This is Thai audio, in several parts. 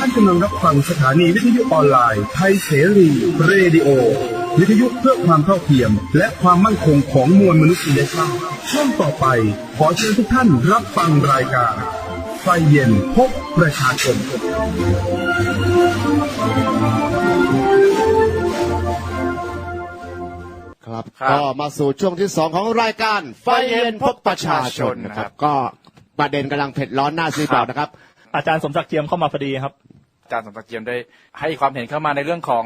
ท่านกำลังรับฟังสถานีวิทยุออนไลน์ไทยเสรีเรดิโอ วิทยุเพื่อความเท่าเทียม และความมั่นคงของมวลมนุษยชาติช่วงต่อไป ขอเชิญทุกท่านรับฟังรายการ ไฟเย็นพบประชาชนครับครับก็มาสู่ช่วงที่สองของรายการ ไฟเย็นพบประชาชนนะคครัรับบก็ประเด็นกำลังเผ็ดร้อนหน้าซีเปล่านะครับ อาจารย์สมศักดิ์เจียมเข้ามาพอดีครับ อาจารย์สมศักดิ์เจียมได้ให้ความเห็นเข้ามาในเรื่องของ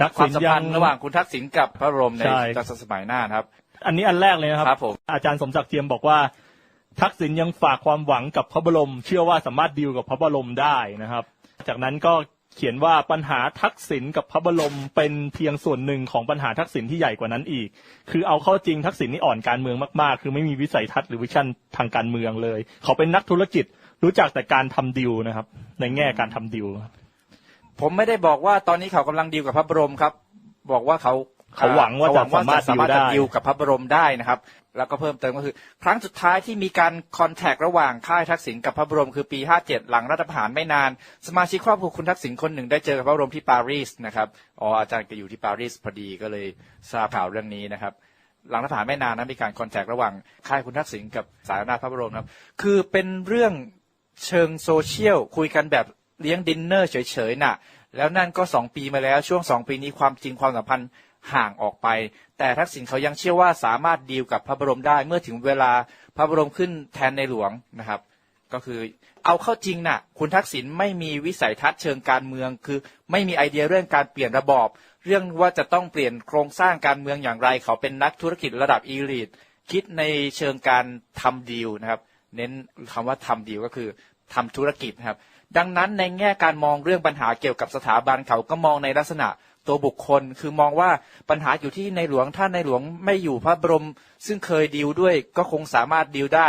ทักควาษิมณสัมยัพันงธ์ระหว่างคุณทักษิณกับพระบรมในใช่รัชสมัยหน้านะครับ อันนี้อันแรกเลยนะครับครับผมอาจารย์สมศักดิ์เจียมบอกว่า ทักษิณยังฝากความหวังกับพระบรม เชื่อว่าสามารถดีลกับพระบรมได้นะครับ จากนั้นก็เขียนว่าปัญหาทักษิณกับพระบรมเป็นเพียงส่วนหนึ่งของปัญหาทักษิณที่ใหญ่กว่านั้นอีก คือเอาเข้าจริงทักษิณนี่อ่อนการเมืองมากๆ คือไม่มีวิสัยทัศน์หรือวิชั่นทางการเมืองเลย เขาเป็นนักธุรกิจ รู้จักแต่การทำดีลนะครับ ในแง่การทำดีลผมไม่ได้บอกว่าตอนนี้เขากำลังดีลกับพระบรมครับ บอกว่าเขาเขาหวังว่าเขจะสามารถสามารถดีลได้จะดีลกับพระบรมได้นะครับ แล้วก็เพิ่มเติมก็คือ ครั้งสุดท้ายที่มีการคอนแทคระหว่างค่ายทักษิณกับพระบรมคือปี 57 หลังรัฐประหารไม่นาน สมาชิกครอบครัวคุณทักษิณคนหนึ่งได้เจอกับพระบรมที่ปารีสนะครับอ๋ออาจารย์ก็อยู่ที่ปารีสพอดีก็เลยทราบข่าวเรื่องนี้นะครับ หลังรัฐประหารไม่นานนะมีการคอนแทคระหว่างค่ายคุณทักษิณกับสายอำนาจพระบรมนะครับ คือเป็นเรื่อง เชิงโซเชียลคุยกันแบบเลี้ยงดินเนอร์เฉยๆน่ะ แล้วนั่นก็สองปีมาแล้วช่วงสองปีนี้ความจริงความสัมพันธ์ห่างออกไป แต่ทักษิณเขายังเชื่อว่าสามารถดีลกับพระบรมได้เมื่อถึงเวลาพระบรมขึ้นแทนในหลวงนะครับ ก็คือเอาเข้าจริงน่ะ คุณทักษิณไม่มีวิสัยทัศน์เชิงการเมือง คือไม่มีไอเดียเรื่องการเปลี่ยนระบอบ เรื่องว่าจะต้องเปลี่ยนโครงสร้างการเมืองอย่างไร เขาเป็นนักธุรกิจระดับอีลิทคิดในเชิงการทำดีลนะครับ เน้นคำว่าทำดีก็คือทำธุรกิจนะครับ ดังนั้นในแง่การมองเรื่องปัญหาเกี่ยวกับสถาบันเขาก็มองในลักษณะตัวบุคคล คือมองว่าปัญหาอยู่ที่ในหลวงถ้าในหลวงไม่อยู่พระบรม ซึ่งเคยดีลด้วยก็คงสามารถดีลได้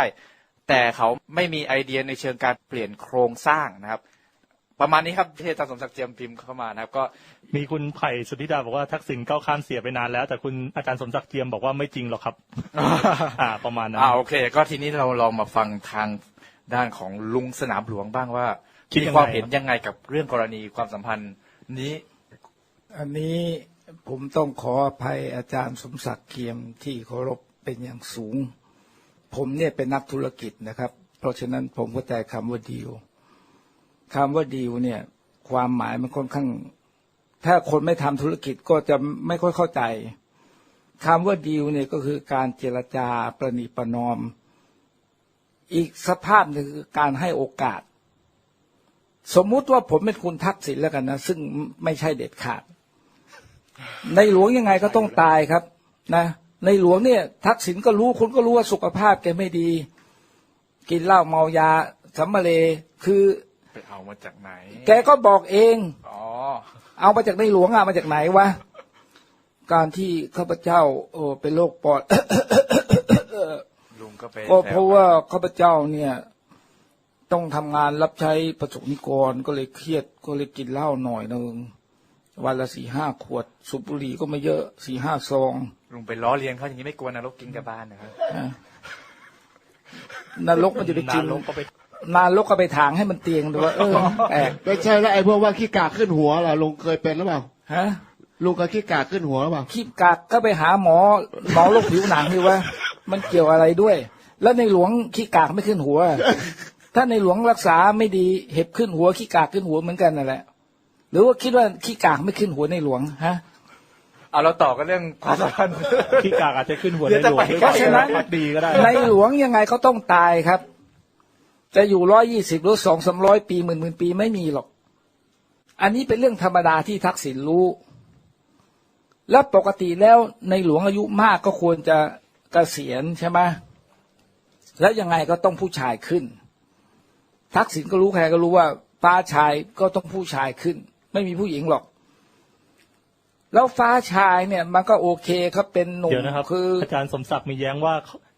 แต่เขาไม่มีไอเดียในเชิงการเปลี่ยนโครงสร้างนะครับ ประมาณนี้ครับที่อาจารย์สมศักดิ์เจียมพิมพ์เข้ามานะครับ ก็มีคุณไผ่สุทธิดาบอกว่าทักษิณก้าวข้ามเสียไปนานแล้ว แต่คุณอาจารย์สมศักดิ์เจียมบอกว่าไม่จริงหรอกครับ อ่า ประมาณนั้นอ่าโอเค ก็ทีนี้เราลองมาฟังทางด้านของลุงสนามหลวงบ้างว่าคิดมียังไงความเห็นยังไงกับเรื่องกรณีความสัมพันธ์นี้ อันนี้ผมต้องขออภัยอาจารย์สมศักดิ์เกียมที่เคารพเป็นอย่างสูง ผมเนี่ยเป็นนักธุรกิจนะครับ เพราะฉะนั้นผมเข้าใจคำว่าดีล คำว่าดีลเนี่ย ความหมายมันค่อนข้าง ถ้าคนไม่ทำธุรกิจก็จะไม่ค่อยเข้าใจคำว่าดีลเนี่ยก็คือการเจรจาประนีประนอม อีกสภาพหนึ่งคือการให้โอกาส สมมุติว่าผมเป็นคุณทักษิณแล้วกันนะ ซึ่งไม่ใช่เด็ดขาด ในหลวงยังไงก็ต้องตายครับ นะในหลวงเนี่ย ทักษิณก็รู้คุณก็รู้ว่าสุขภาพแกไม่ดี กินเหล้าเมายาสัมมาเลคือ ไปเอามาจากไหน แกก็บอกเอง อ๋อ เอามาจากในหลวงอะมาจากไหนวะ การที่ข้าพเจ้าโอ้เป็นโรคปอดลุงก็ไปก็เพราะว่าข้าพเจ้าเนี่ย ต้องทำงานรับใช้ประสบนิกรก็เลยเครียดก็เลยกินเหล้าหน่อยนึงวันละสี่ห้าขวดสูบบุหรี่ก็ไม่เยอะสี่ห้าซองลุงไปล้อเลียนเขาอย่างนี้ไม่กลัวนรกกินกับบ้านนะครับนรกมันจะไปกินนรกก็ไป นรกก็ไปถางให้มันเตียงดูว่าเออแปลกไม่ใช่แล้วไอ้พวกว่าขี้กากขึ้นหัวล่ะลุงเคยเป็นหรือเปล่าฮะลุงเคยขี้กากขึ้นหัวหรือเปล่าขี้กากก็ไปหาหมอหมอโรคผิวหนังดีว่า มันเกี่ยวอะไรด้วย แล้วในหลวงขี้กากไม่ขึ้นหัว ถ้าในหลวงรักษาไม่ดีเห็บขึ้นหัวขี้กากขึ้นหัวเหมือนกันนั่นแหละหรือว่าคิดว่าขี้กากไม่ขึ้นหัวในหลวงฮะเอาเราต่อกันเรื่องความสัมพันธ์ขี้กากอาจจะขึ้นหัวเดี๋ในยวหลวงจะไปหรือเพราะฉะนั้นพักดีก็ได้ในหลวงยังไงเขาต้องตายครับ จะอยู่ร้อยยี่สิบหรือสองสามร้อยปีหมื่นหมื่นปีไม่มีหรอก อันนี้เป็นเรื่องธรรมดาที่ทักษิณรู้ แล้วปกติแล้วในหลวงอายุมากก็ควรจะเกษียณใช่ไหมแล้วยังไงก็ต้องผู้ชายขึ้น ทักษิณก็รู้ใครก็รู้ว่าฟ้าชายก็ต้องผู้ชายขึ้น ไม่มีผู้หญิงหรอก แล้วฟ้าชายเนี่ยมันก็โอเคครับเป็นหนุ่มเดี๋ยวนะครับคืออาจารย์สมศักดิ์มีแย้งว่า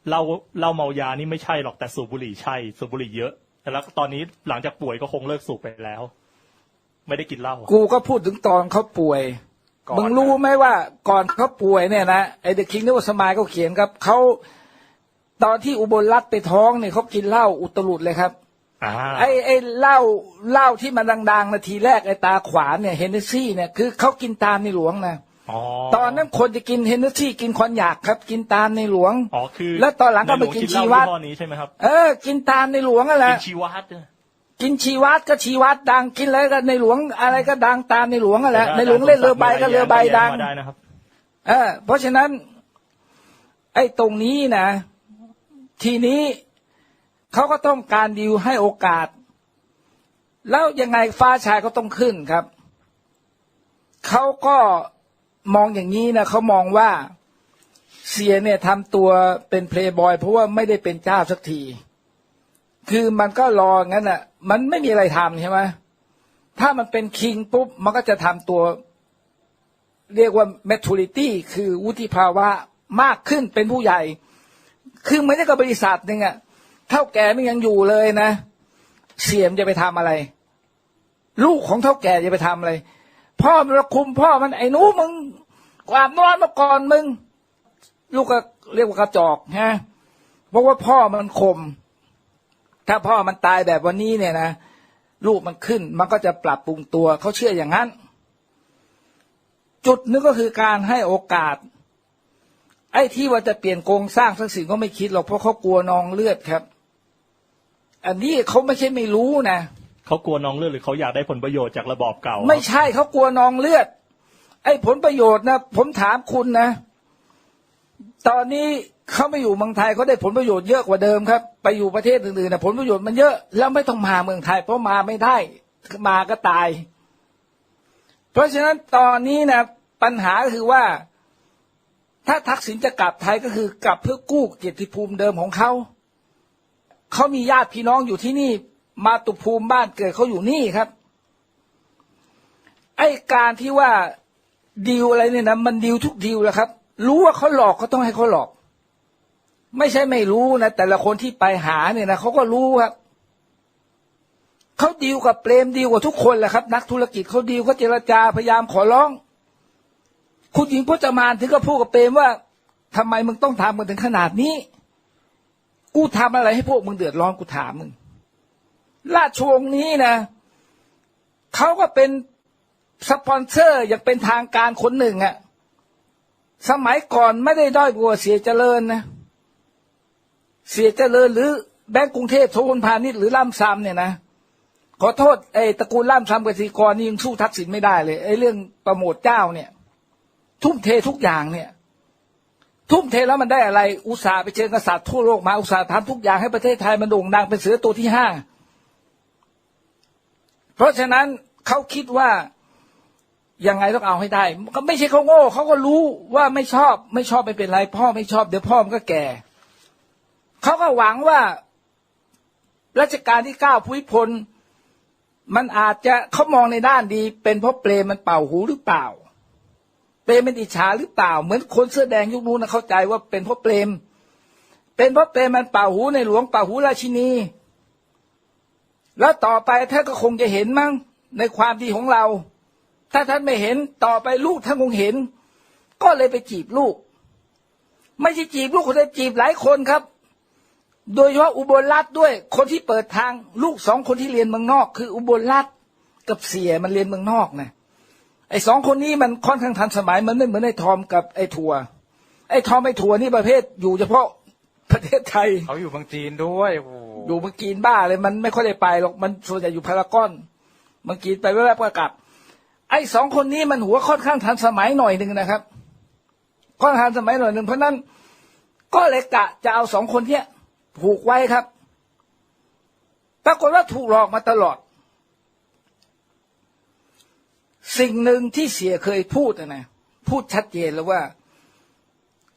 เหล้าเหล้าเมายานี่ไม่ใช่หรอกแต่สูบบุหรี่ใช่สูบบุหรี่เยอะแต่แล้วตอนนี้หลังจากป่วยก็คงเลิกสูบไปแล้ว ไม่ได้กินเหล้ากูก็พูดถึงตอนเขาป่วยก่อนมึงรู้ไหมว่าก่อนเขาป่วยเนี่ยนะไอเดอะคิงนิวสมายเขาเขียนครับเขาตอนที่อุบลรัตน์ไปท้องเนี่ยเขากินเหล้าอุตรุดเลยครับอ่าไอ้ไอ้เหล้าเหล้าที่มันดังๆนาทีแรกไอ้ตาขวานเนี่ยเฮนเนสซี่เนี่ยคือเขากินตามในหลวงนะอ๋อ ตอนนั้นคนจะกินเฮนเนสซี่กินคอนยากครับ กินตามในหลวงอ๋อคือแล้วตอนหลังก็ไปกินใหลวชีวัตยี่ห้อนี้ใช่ไหมครับเออ กินตามในหลวงนั่นแหกิละนชีวัตเนี่ยกินชีวัตก็ชีวัตดังกินอะไรก็ในหลวงอะไรก็ดังตามในหลวงนั่นแหละในหลวงเล่นเรือใบก็เรือใบดังมาได้นะครับเออ เพราะฉะนั้น ไอ้ตรงนี้นะ ทีนี้เขาก็ต้องการดิวให้โอกาส แล้วยังไงฟ้าชายก็ต้องขึ้นครับเขาก็ มองอย่างนี้นะเขามองว่าเสียเนี่ยทำตัวเป็นเพลย์บอยเพราะว่าไม่ได้เป็นเจ้าสักที คือมันก็รองั้นอะ มันไม่มีอะไรทำใช่ไหมถ้ามันเป็นคิงปุ๊บ มันก็จะทำตัว เรียกว่า maturity คือวุฒิภาวะมากขึ้นเป็นผู้ใหญ่ คือไม่ได้กับบริษัทหนึ่งอะเท่าแก่มันยังอยู่เลยนะ เสียมจะไปทำอะไร ลูกของเท่าแก่จะไปทำอะไร พ่อมันระคุมพ่อมันไอ้หนูมึงกวาดนอนมาก่อนมึง ลูกก็เรียกว่ากระจอกฮะเพราะว่าพ่อมันคม ถ้าพ่อมันตายแบบวันนี้เนี่ยนะลูกมันขึ้น มันก็จะปรับปรุงตัวเขาเชื่ออย่างนั้น จุดนึงก็คือการให้โอกาส ไอ้ที่ว่าจะเปลี่ยนโครงสร้างทักษิณก็ไม่คิดหรอกเพราะเขากลัวนองเลือดครับ อันนี้เขาไม่ใช่ไม่รู้นะเเขากลัวน้องเลือดหรือเขาอยากได้ผลประโยชน์จากระบอบเก่าไม่ใช่เขากลัวนองเลือด ไอ้ผลประโยชน์นะผมถามคุณนะ ตอนนี้เขาไม่อยู่เมืองไทยเขาได้ผลประโยชน์เยอะกว่าเดิมครับ ไปอยู่ประเทศอื่นๆนะผลประโยชน์มันเยอะแล้วไม่ต้องมาเมืองไทย เพราะมาไม่ได้มาก็ตาย เพราะฉะนั้นตอนนี้นะปัญหาคือว่า ถ้าทักษิณจะกลับไทยก็คือกลับเพื่อกู้เกียรติภูมิเดิมของเขาเขามีญาติพี่น้องอยู่ที่นี่ มาตุภูมิบ้านเกิดเขาอยู่นี่ครับ ไอการที่ว่าดีลอะไรเนี่ยนะมันดีลทุกดีลแหละครับ รู้ว่าเขาหลอกก็ต้องให้เขาหลอก ไม่ใช่ไม่รู้นะแต่ละคนที่ไปหาเนี่ยนะเขาก็รู้ครับเขาดีลกับเปรมดีลกับทุกคนแหละครับ นักธุรกิจเขาดีลเขาเจรจาพยายามขอร้อง คุณหญิงพจมานถึงก็พูดกับเปรมว่าทำไมมึงต้องทำกันถึงขนาดนี้ กูทำอะไรให้พวกมึงเดือดร้อนกูถามมึง ราชวงศ์นี้นะเขาก็เป็นสปอนเซอร์อย่างเป็นทางการคนหนึ่งอะสมัยก่อนไม่ได้ด้อยกว่าเสียเจริญนะ เสียเจริญหรือแบงก์กรุงเทพโทนพาณิชย์หรือล่ำซ้ำเนี่ยนะขอโทษไอ้ตระกูลล่ำซ้ำกสิกรนี่ยังสู้ทักษิณไม่ได้เลยไอ้เรื่องโประโมทเจ้าเนี่ย ทุ่มเททุกอย่างเนี่ย ทุ่มเทแล้วมันได้อะไร อุตสาห์ไปเชิญกษัตริย์ทั่วโลกมาอุตสาห์ทำทุกอย่างให้ประเทศไทยมันโด่งดังเป็นเสือตัวที่ห้า ราะฉะนั้นเขาคิดว่ายังไงต้องเอาให้ได้ก็ไม่ใช่เขาโง่เขาก็รู้ว่าไม่ชอบ ไม่ชอบไม่เป็นไร พ่อไม่ชอบเดี๋ยวพ่อมันก็แก่เขาก็หวังว่ารัชกาลที่เก้าภูมิพล มันอาจจะเขามองในด้านดี เป็นเพราะเปรมมันเป่าหูหรือเปล่า เปรมเป็นอิจฉาหรือเปล่า เหมือนคนเสื้อแดงยุคนู้นนะเข้าใจว่าเป็นเพราะเปรมเป็นเพราะเปรมมันเป่าหูในหลวงเป่าหูราชินี แล้วต่อไปท่านก็คงจะเห็นมั้งในความดีของเรา ถ้าท่านไม่เห็นต่อไปลูกท่านคงเห็น ก็เลยไปจีบลูก ไม่ใช่จีบลูกคนเดียวจีบหลายคนครับ โดยเฉพาะอุบลรัฐด้วย คนที่เปิดทางลูกสองคนที่เรียนเมืองนอก คืออุบลรัฐกับเสียมันเรียนเมืองนอกนะไอ้สองคนนี้มันค่อนข้างทันสมัยมันไม่เหมือนไอ้ทอมกับไอ้ทัวไอ้ทอมไอ้ทัวนี่ประเภทอยู่เฉพาะประเทศไทยเขาอยู่เมืองจีนด้วยโอ้ อยู่เมืองจีนบ้าเลยมันไม่ค่อยได้ไปหรอกมันส่วนใหญ่อยู่พารากอนเมืองจีนไปแวบๆก็กลับ ไอ้สองคนนี้มันหัวค่อนข้างทันสมัยหน่อยหนึ่งนะครับค่อนข้างทันสมัยหน่อยหนึ่งเพราะนั้นก็เลยกะจะเอาสองคนเนี้ยผูกไว้ครับปรากฏว่าถูกหลอกมาตลอด สิ่งหนึ่งที่เสียเคยพูดนะนะพูดชัดเจนแล้วว่า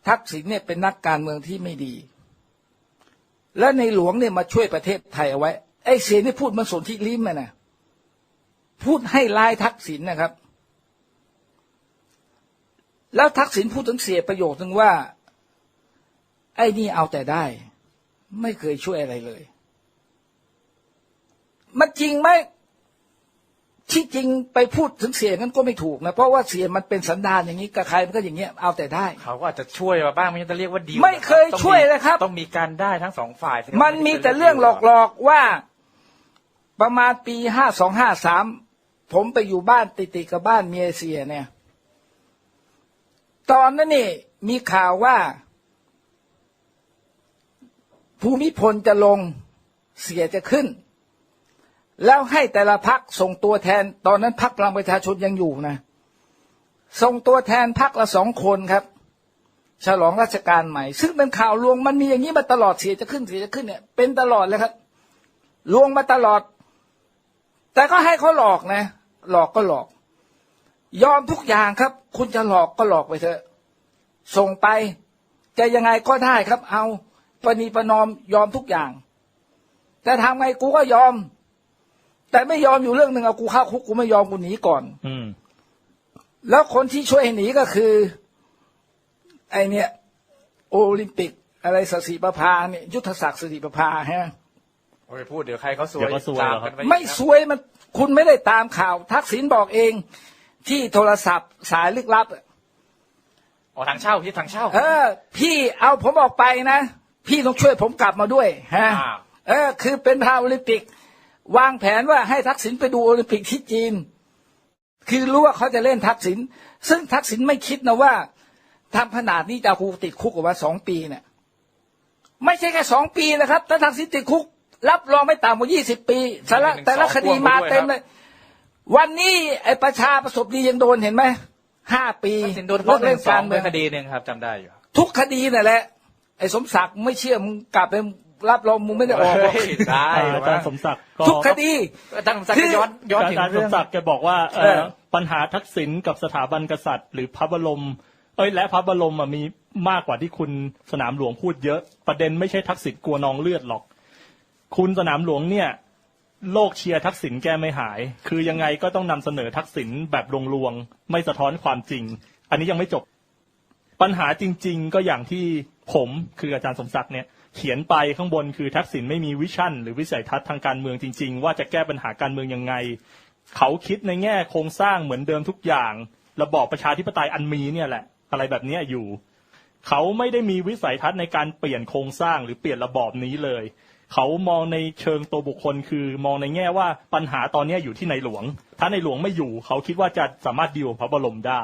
ทักษิณเนี่ยเป็นนักการเมืองที่ไม่ดี และในหลวงเนี่ยมาช่วยประเทศไทยเอาไว้ไอ้เสียนี่พูดมันสนที่ลิ้มอะนะพูดให้ลายทักษิณนะครับ แล้วทักษิณพูดถึงเสียประโยคนึงว่า ไอ้นี่เอาแต่ได้ ไม่เคยช่วยอะไรเลย มันจริงไหม ที่จริงไปพูดถึงเสียนั้นก็ไม่ถูกนะ เพราะว่าเสียมันเป็นสันดานอย่างนี้กับใครมันก็อย่างเงี้ยเอาแต่ได้ เขาก็อาจจะช่วยมาบ้างไม่ใช่จะเรียกว่าดีลไม่เคยต้องช่วยเลยครับ ต้องมีการได้ทั้งสองฝ่ายสิมันมีแต่เรื่องหลอกๆว่าประมาณปีห้าสองห้าสามผมไปอยู่บ้านติดๆกับบ้านเมียเสียเนี่ย ตอนนั้นนี่มีข่าวว่า ภูมิพลจะลงเสียจะขึ้น แล้วให้แต่ละพักส่งตัวแทน ตอนนั้นพักพลังประชาชนยังอยู่นะส่งตัวแทนพักละสองคนครับ ฉลองราชการใหม่ ซึ่งเป็นข่าวลวงมันมีอย่างนี้มาตลอดเสียจะขึ้นเสียจะขึ้นเนี่ย เป็นตลอดเลยครับ ลวงมาตลอด แต่ก็ให้เขาหลอกนะ หลอกก็หลอก ยอมทุกอย่างครับ คุณจะหลอกก็หลอกไปเถอะ ส่งไป จะยังไงก็ได้ครับ เอาปณีประนอมยอมทุกอย่าง แต่ทำไงกูก็ยอม แต่ไม่ยอมอยู่เรื่องหนึ่งเอากูเข้าคุกกูไม่ยอมกูหนีก่อน อืม แล้วคนที่ช่วยให้หนีก็คือ ไอเนี่ย โอลิมปิก อะไรสศิประภาเนี่ยยุทธศักดิ์สศิประภาฮะโอ้ยพูดเดี๋ยวใครเขาซวยเดี๋ยวเขาซวยตามเหรอครักับ นปไม่ซวยมัน คุณไม่ได้ตามข่าว ทักษิณบอกเอง ที่โทรศัพท์สายลึกลับอะอ๋อทางเช่าพี่ทางเช่า เออ พี่เอาผมออกไปนะ พี่ต้องช่วยผมกลับมาด้วยฮะอ้าวเออ คือเป็นพาโอลิมปิก วางแผนว่าให้ทักษิณไปดูโอลิมปิกที่จีน คือรู้ว่าเขาจะเล่นทักษิณซึ่งทักษิณไม่คิดนะว่าทำขนาดนี้จะเอากูติดคุกออกมาสองปีเนี่ยไม่ใช่แค่สองปีนะครับถ้าทักษิณติดคุก รับรองไม่ต่ำกว่ายี่สิบปีสาระแต่ละคดีมาเต็มเลย วันนี้ไอ้ประชาประสบดียังโดนเห็นไหมห้าปีทักษิณโดนเลิกเล่เล่นนกาการรเมืเมือองงคดีหนึ่งครับจำได้อยู่ทุกคดีนั่นแหละไอ้สมศักดิ์ไม่เชื่อมึงกลับไป รับรองมึงไม่ได้ออกหรอกเฮ้ยได้อาจารย์สมศักดิ์ก็ทุกคดีตั้งสักดิ์ย้อนย้อนถึงอาจารย์สเรื่อมงศักดิ์แกบอกว่าเอ่อเออ ปัญหาทักษิณกับสถาบันกษัตริย์ หรือพระบรม เอ้ยและพระบรมอะมีมากกว่าที่คุณสนามหลวงพูดเยอะ ประเด็นไม่ใช่ทักษิณกลัวนองเลือดหรอก คุณสนามหลวงเนี่ย โลกเชียร์ทักษิณแก้ไม่หาย คือยังไงก็ต้องนำเสนอทักษิณแบบลวงๆไม่สะท้อนความจริง อันนี้ยังไม่จบ ปัญหาจริง ๆ ก็อย่างที่ผมคืออาจารย์สมศักดิ์เนี่ย เขียนไปข้างบนคือทักษิณไม่มีวิชั่น หรือวิสัยทัศน์ทางการเมืองจริง ๆ ว่าจะแก้ปัญหาการเมืองยังไง เขาคิดในแง่โครงสร้างเหมือนเดิมทุกอย่าง ระบอบประชาธิปไตยอันมีเนี่ยแหละ อะไรแบบเนี้ยอยู่ เขาไม่ได้มีวิสัยทัศน์ในการเปลี่ยนโครงสร้างหรือเปลี่ยนระบอบนี้เลย เขามองในเชิงตัวบุคคลคือมองในแง่ว่าปัญหาตอนเนี้ยอยู่ที่ในหลวง ถ้าในหลวงไม่อยู่ เขาคิดว่าจะสามารถดีลกับพระบรมได้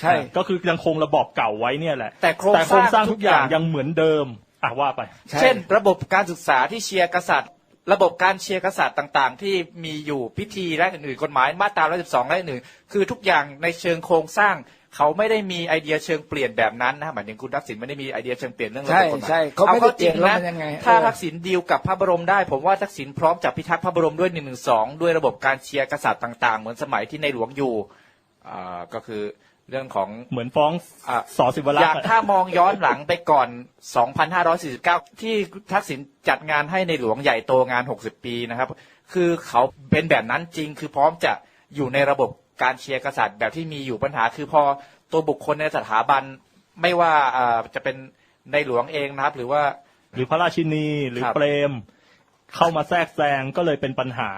ใช่ ก็คือยังคงระบอบเก่าไว้เนี่ยแหละ แต่โครงแต่โครงสร้างสร้างทุทุกกอย่างอย่างยังเหมือนเดิม อะว่าไป ใช่ เช่น ระบบการศึกษาที่เชียร์กษัตริย์ ระบบการเชียร์กษัตริย์ต่างๆ ที่มีอยู่พิธีและอื่นๆกฎหมายมาตรา112และอื่นๆคือทุกอย่างในเชิงโครงสร้าง เขาไม่ได้มีไอเดียเชิงเปลี่ยนแบบนั้นนะหมายถึงคุณทักษิณไม่ได้มีไอเดียเชิงเปลี่ยนเรื่องระใช่บบกฎหมายใช่เขาไม่ได้เปลี่ยนแล้วมันยังไงถ้าเออทักษิณดีลกับพระบรมได้ ผมว่าทักษิณพร้อมจะพิทักษ์พระบรมด้วย1นึด้วยระบบการเชียร์กษัตริย์ต่าง ๆ เหมือนสมัยที่ในหลวงอยู่อ่าก็คือ เรื่องของเหมือนฟ้องอะสอสิวรัอกยากษ์ถ้ามองย้อนหลังไปก่อน 2549 ที่ทักษิณจัดงานให้ในหลวงใหญ่โตงาน 60 ปีนะครับ คือเขาเป็นแบบนั้นจริง คือพร้อมจะอยู่ในระบบการเชียร์กษัตริย์แบบที่มีอยู่ปัญหา คือพอตัวบุคคลในสถาบันไม่ว่าอ่าจะเป็นในหลวงเองนะครับ หรือว่าหรือพระราชินีหรือครับเปรม เข้ามาแทรกแซงก็เลยเป็นปัญหา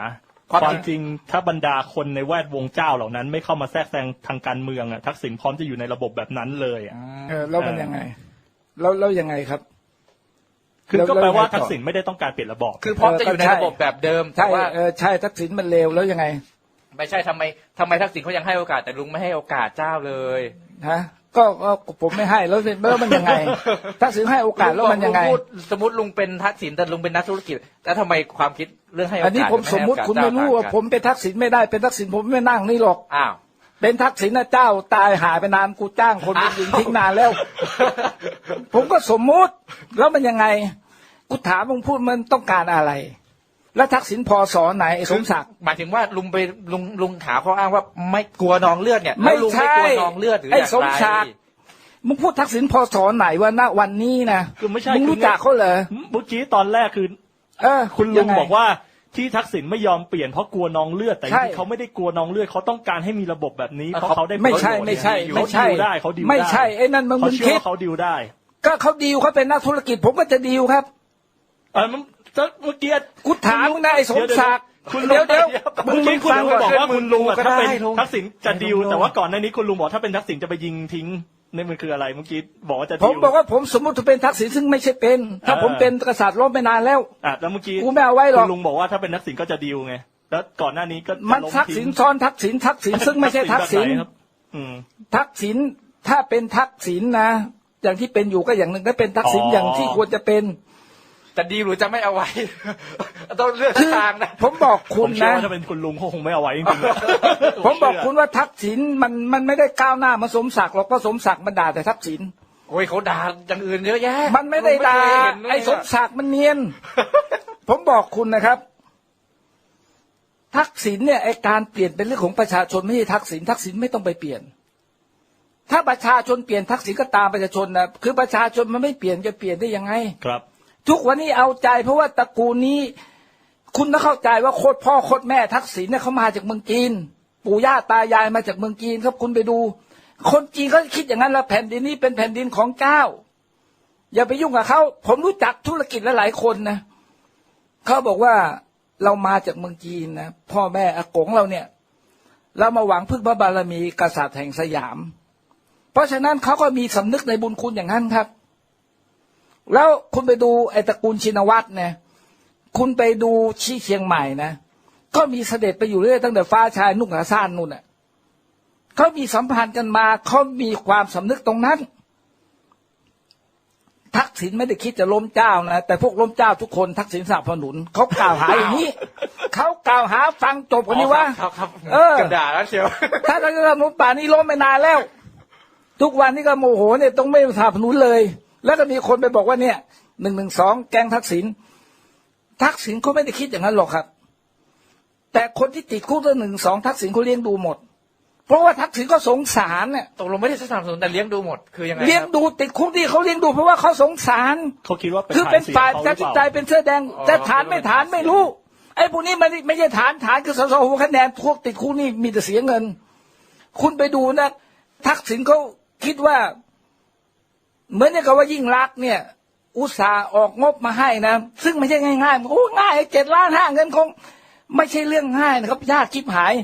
ความความจริงถ้าบรรดาคนในแวดวงเจ้าเหล่านั้น ไม่เข้ามาแทรกแซงทางการเมืองอะทักษิณพร้อมจะอยู่ในระบบแบบนั้นเลยอะเออแล้วมันยังไง แล้วแล้วยังไงครับคือแล้วก็แปลว่าแล้วยังไงต่อทักษิณไม่ได้ต้องการเปลี่ยนระบอบคือพร้อมจะอยู่ในเออก็ใช่ระบบแบบเดิมใช่แต่ว่าเออใช่ทักษิณมันเลวแล้วยังไง ไม่ใช่ทำไมทำไมทักษิณเขายังให้โอกาสแต่ลุงไม่ให้โอกาสเจ้าเลยฮะ ก็ก็ผมไม่ให้แล้วสิแล้วมันยังไงทักษิณให้โอกาสแล้วมันยังไงลุพูดสมมติลุงเป็นทักษิณแต่ลุงเป็นนักธุรกิจ แล้วทำไมความคิดเรื่องให้โอกาสอันนี้ผมสมมุติคุณไม่รู้ว่าผมเป็นทักษิณไม่ได้เป็นทักษิณผมไม่นั่งนี่หรอกอ้าวเป็นทักษิณนะเจ้าตายหายไปนานกูจ้างคนไปยิงทิ้งนานแล้ว ผมก็สมมุติแล้วมันยังไงกูถามมึงพูดมันต้องการอะไร แล้วทักษิณพอสอนไหนไอ้สมศักดิ์หมายถึงว่าลุงไปลุงลุงหาข้ออ้างว่าไม่กลัวนองเลือดเนี่ยไม่แล้วลุงไม่ใช่กลัวนองเลือดหรือไอ้อย่างสมไรศักดิ์มึงพูดทักษิณพอสอนไหนว่าณวันนี้นะคือไม่ใช่มึงรู้จักเขาเหรอเมื่อกี้ตอนแรกคือเออคุณยัลุงไบอกว่าที่ทักษิณไม่ยอมเปลี่ยนเพราะกลัวนองเลือดแต่จใช่ริงๆเขาไม่ได้กลัวนองเลือดเขาต้องการให้มีระบบแบบนี้เพราะเขาได้ไม่ใช่ประโยชน์ไม่ใช่เขาไม่ใช่ดิวได้เขาดิวได้ไม่ใช่ไอ้นั่นมึงเขามึงเชื่อคิดว่าเขาดิวได้ ก็เขาดีลเขาเป็นนักธุรกิจผมก็จะดีลครับเออ มันเมื่อกี้กูถามมึงนะไอ้สมศักดิ์คุณเดี๋ยวเดี๋ยวมึเมื่งอมึกี้งคุณฟังลุงก่อนบอกว่าคุณลุงอะก็ถ้าเป็นได้ลุงทักษิณจะดิวลุงแต่ว่าก่อนหน้านี้คุณลุงบอกถ้าเป็นทักษิณจะไปยิงทิ้งนี่มันคืออะไรเมื่อกี้บอกว่าจะผมดิวบอกว่าผมสมมติเป็นทักษิณซึ่งไม่ใช่เป็น ถ้าเออผมเป็นกษัตริย์ล้มไปนานแล้วอะแล้วเมื่อกี้กูไม่เอาไว้หรอกคุณลุงบอกว่าถ้าเป็นทักษิณก็จะดิวไงแล้วก่อนหน้านี้ก็จะมันล้ทักษิณทิ้งซ้อนทักษิณทักษิณซึ่งไม่ใช่ทักษิณแบบไหนครับอืมทักษิณถ้าเป็นทักษิณนะ อย่างที่เป็นอยู่ก็อย่างหนึ่งถ้าเป็นทักษิณอ๋อออย่างที่ควรจะเป็น จะดีหรือจะไม่เอาไว้ ต้องเลือกคือทางนะผมบอกผคุณมเชื่อนะ ว่าถ้าเป็นคุณลุงเขาคงไม่เอาไว้จริงๆผมบอกคุณว่าทักษิณมันมันไม่ได้ก้าวหน้ามาสมศักดิ์หรอกเพราะสมศักดิ์มันด่าแต่ทักษิณโอ้ยเขาด่าอย่างอื่นเยอะแยะมันไม่ได้ด่าผเคยเห็นเลยไอ้สมศักดิ์มันเนียน ผมบอกคุณนะครับ ทักษิณเนี่ยไอ้การเปลี่ยนเป็นเรื่องของประชาชนไม่ใช่ทักษิณทักษิณไม่ต้องไปเปลี่ยน ถ้าประชาชนเปลี่ยนทักษิณก็ตามประชาชนนะคือประชาชนมันไม่เปลี่ยนจะเปลี่ยนได้ยังไง ครับ ทุกวันนี้เอาใจ เพราะว่าตระกูลนี้ คุณต้องเข้าใจว่าโคตรพ่อโคตรแม่ทักษิณเนี่ยเขามาจากเมืองจีน ปู่ย่าตายายมาจากเมืองจีนครับคุณไปดู คนจีนเขาคิดอย่างนั้นแล้วแผ่นดินนี้เป็นแผ่นดินของเจ้า อย่าไปยุ่งกับเขาผมรู้จักธุรกิจลหลายคนนะเขาบอกว่าเรามาจากเมืองจีนนะพ่อแม่อากงเราเนี่ยเรามาหวังพึ่งพระบารมีกษัตริย์แห่งสยาม เพราะฉะนั้นเขาก็มีสำนึกในบุญคุณอย่างนั้นครับ แล้วคุณไปดูไอ้ตระกูลชินวัตรเนี่ยคุณไปดูที่เชียงใหม่นะก็มีเสด็จไปอยู่เรื่อยตั้งแต่ฟ้าชายนุ่งกระซ่านนู่นน่ะเขามีสัมพันธ์กันมาเขามีความสำนึกตรงนั้น ทักษิณไม่ได้คิดจะล้มเจ้านะแต่พวกล้มเจ้าทุกคนทักษิณสนับสนุนเขากล่าวหาอย่างนี้เขากล่าวหาฟังจบกันนี้ว่าครับครับเออกระดาษแล้วเชียวถ้าเราจะทำหนุนป่านนี้ล้มไปนานแล้ว ทุกวันนี้ก็โมโหเนี่ยต้องไม่สนับสนุนเลย แล้วก็มีคนไปบอกว่าเนี่ยหนึ่งหนึ่งสองแกงทักษิณทักษิณเขาไม่ได้คิดอย่างนั้นหรอกครับ แต่คนที่ติดคุกเรื่องหนึ่งสองทักษิณเขาเลี้ยงดูหมด เพราะว่าทักษิณก็สงสารเนี่ยตกลงไม่ได้สนับสนุนแต่เลี้ยงดูหมดคือยังไงเลี้ยงครับดูติดคุกที่เขาเลี้ยงดูเพราะว่าเขาสงสารเขาคิดว่าเป็นคือเป็นฐฝ่ายสีงตัดขสินหรือใจเปล่าเป็นเสื้อแดงจะฐานไม่ฐานไม่รู้ไอ้พวกนี้มันไม่ใช่ฐานฐานคือสสหัวคะแนนพวกติดคุกนี่มีแต่เสียเงิน คุณไปดูนะ ทักษิณเขาคิดว่า เหมือนกับว่ายิ่งรักเนี่ย อุตสาห์ออกงบมาให้นะ ซึ่งไม่ใช่ง่ายๆมันโอ้ง่ายเจ็ดล้านห้าเงินคง ไม่ใช่เรื่องง่ายนะครับยากคิบหาย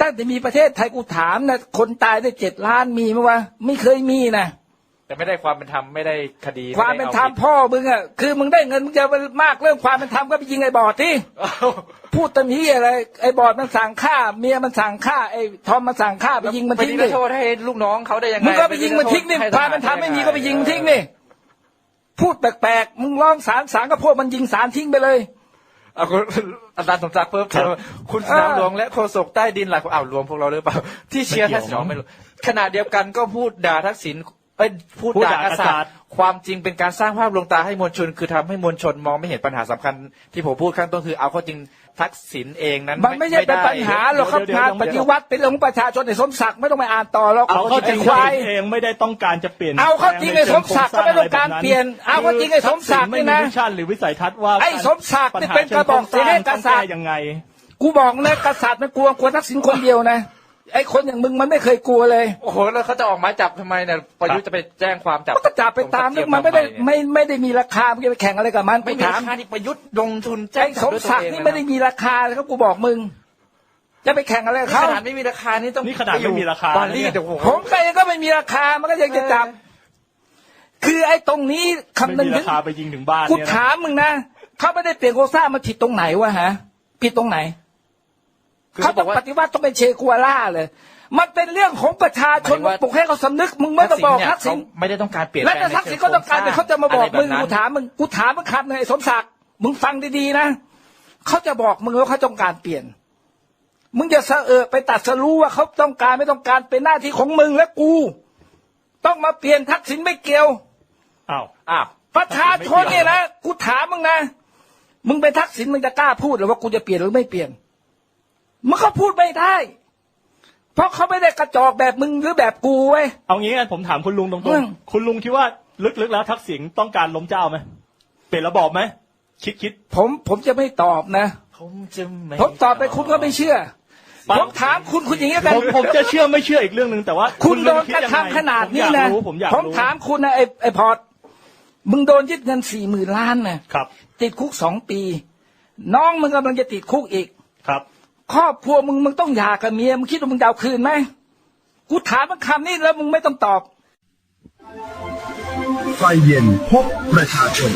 ตั้งแต่มีประเทศไทยกูถามนะคนตายได้เจ็ดล้านมีไหมวะไม่เคยมีนะ แต่ไม่ได้ความเป็นธรรมไม่ได้คดีความเป็นไได้ธรรมอาผิดพ่อมึงอะคือมึงได้เงินมึงจะไปมากเรื่องความเป็นธรรมก็ไปยิงไอ้บอดที่เอ้าพูดเต็มที่อะไรไอ้บอดมันสั่งฆ่า เมียมันสั่งฆ่าไอ้ทอมมันสั่งฆ่าไปยิงมันไปทิ้งนิดิรโทษให้ลูกน้องเขาได้ยังไงมึงก็ไปยิงมันทิ้งดิให้ความเป็นธรรมไม่มีก็ไปยิงมันทิ้งดิพูดแปลกๆมึงร้องสารสารก็พวกมันยิงสารทิ้งไปเลยเอาคุณอาจารย์สมศักดิ์เพิ่มเติมคุณสนามหลวงและโฆษกใต้ดินหลายคนอ้าวรวมพวกเราหรือเปล่า ที่เชียร์ทักษิณไม่รู้ขณะเดียวกันก็พูดด่าทักษิณ เอ้ยพูดพูดด่าด่ากกษัษัตตริริย์ ย์ ความจริงเป็นการสร้างภาพลวงตาให้มวลชน คือทำให้มวลชนมองไม่เห็นปัญหาสำคัญ ที่ผมพูดข้างต้นคือเอาเข้าจริงทักษิณเองนั้นมันไม่ใช่เป็นด้ ปัญหาหรอกครับเดี๋ยวงานเดี๋ยวปฏิวัติเป็นเรื่องของประชาชนไอ้สมศักดิ์ไม่ต้องไปอ่านต่อหรอกเอาเข้าจริงไอ้ควายเองไม่ได้ต้องการจะเปลี่ยนเอาเข้าจริงไอ้สมศักดิ์ก็ไม่ต้องการเปลี่ยนเอาเข้าจริงไอ้สมศักดิ์นี่นะ ไม่มีวิชั่นหรือวิสัยทัศน์ว่าไอ้สมศักดิ์นี่เป็นกระบอกเสียงให้กษัตริย์ต้องแยังไง กูบอกนะกษัตริย์มันกลัวกลัวทักษิณคนเดียวนะ ไอ้คนอย่างมึงมันไม่เคยกลัวเลยโอ้โหแล้วเขาจะออกหมายจับทำไมเนี่ยประยุทธ์จะไปแจ้งความจับมันก็จับไปตามนึกมันไม่ได้ไม่ไม่ได้มีราคามันจะไปแข่งอะไรกับมันไม่กูมีถามราคาที่ประยุทธ์ลงทุนแจ้ไอ้งสจับมด้วยตัวศักเอดิ์งนี่ไม่ได้มีราคาเลยครับกูบอกมึง จะไปแข่งอะไรกับนี่เขาขนาดไม่มีราคานี่ต้องนี่ขนาดไม่มีราคาปารีสเนี่ยเดี๋ยวโอ้โหผมเองก็ไม่มีราคามันก็ยังจะจับ คือไอ้ตรงนี้คำไม่นึงมีถึรางคาไปยิงถึงบ้านกูเนี่ยนะถามมึงนะเขาไม่ได้เปลี่ยนโครงสร้างมันผิดตรงไหนวะฮะผิดตรงไหนคือ เขาเขาบต้ออกงว่าปฏิวัติต้องเป็นเชกัวล่าเลย มันเป็นเรื่องของประชาชนหมายว่าปลุกให้เขาสำนึกมึงไม่ต้องบอกเนี่ยทักษิณเขาไม่ได้ต้องการเปลี่ยนแล้วแปลแต่งทักษิณก็ต้องการเป็นเขาจะมาบอกมึงะไรกูแบบนั้นถามมึงกูถามมึงคำหนึ่งไอ้สมศักดิ์มึงฟังดีๆนะเขาจะบอกมึงว่าเขาต้องการเปลี่ยน มึงจะเสอะเอะไปตัดสรู้ว่าเขาต้องการไม่ต้องการเป็นหน้าที่ของมึงและกู ต้องมาเปลี่ยนทักษิณไม่เกี่ยวอ้าวอ้าวประชาชนเนี่ยนะกูถามมึงนะมึงเป็นทักษิณมึงจะกล้าพูดหรือว่ากูจะเปลี่ยนหรือไม่เปลี่ยน มันก็พูดไม่ได้ เพราะเขาไม่ได้กระจอกแบบมึงหรือแบบกูเว้ย เอางี้กันผมถามคุณลุงตรอืงมๆคุณลุงคิดว่าลึกๆแล้วทักษิณต้องการล้มเจ้าไหมเปลี่ยนระบอบไหมคิดคิดผมผมจะไม่ตอบนะ ผมจะไม่ผมตอบไปคุณก็ไม่เชื่อ ผมถามคุณคุณอย่างนี้ยกัน ผมผมจะเชื่อไม่เชื่ออีกเรื่องหนึ่งแต่ว่า คุณโดลุงนคิกระยังไงทำขนาดนี้นะผมอยากรู้ผมอยากผมรู้ถามคุณนะไอ้ไอ้พอร์ตมึงโดนยึดเงินสี่หมื่นล้านนะครับ ติดคุกสองปี น้องมึงกำลังจะติดคุกอีกครับ ครอบครัวมึงมึงต้องหย่ากับเมียมึงคิดว่ามึงดาวคืนไหมกูถามมึงคำนี้แล้วมึงไม่ต้องตอบ ไฟเย็นพบประชาชน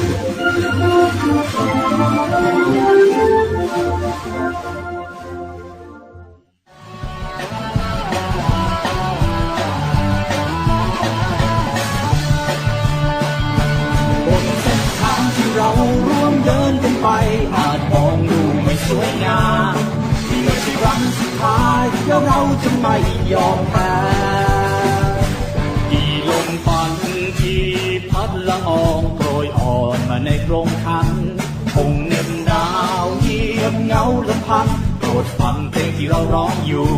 ท้ายแล้วเราจะไม่ยอมแพ้ที่ลมฝันที่พัดละอองโปรยอ่อนมาในกรงขันคงเหน็บหนาวเยียบเงาลำพังโปรดฟังเพลงที่เราร้องอยู่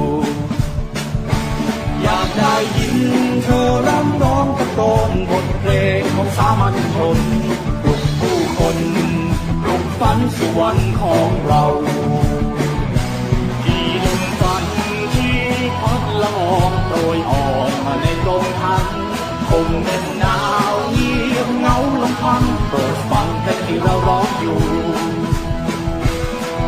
อยากได้ยินเธอร่ำร้องตะโกนบทเพลงของสามัญชนปลุกผู้คนปลุกฝันสู่วันของเรา ยอ่อนมาในลมทันคงเป็นหนาวเงียบเงาลำพังเปิดฟังเพลงที่เราร้องอยู่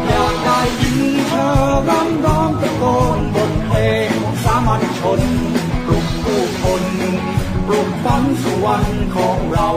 อยากได้ยินเธอร้องร้องตะโกนบนเพลงของสามัญชนปลุกผู้คนปลุกฝันสุวรรณของเรา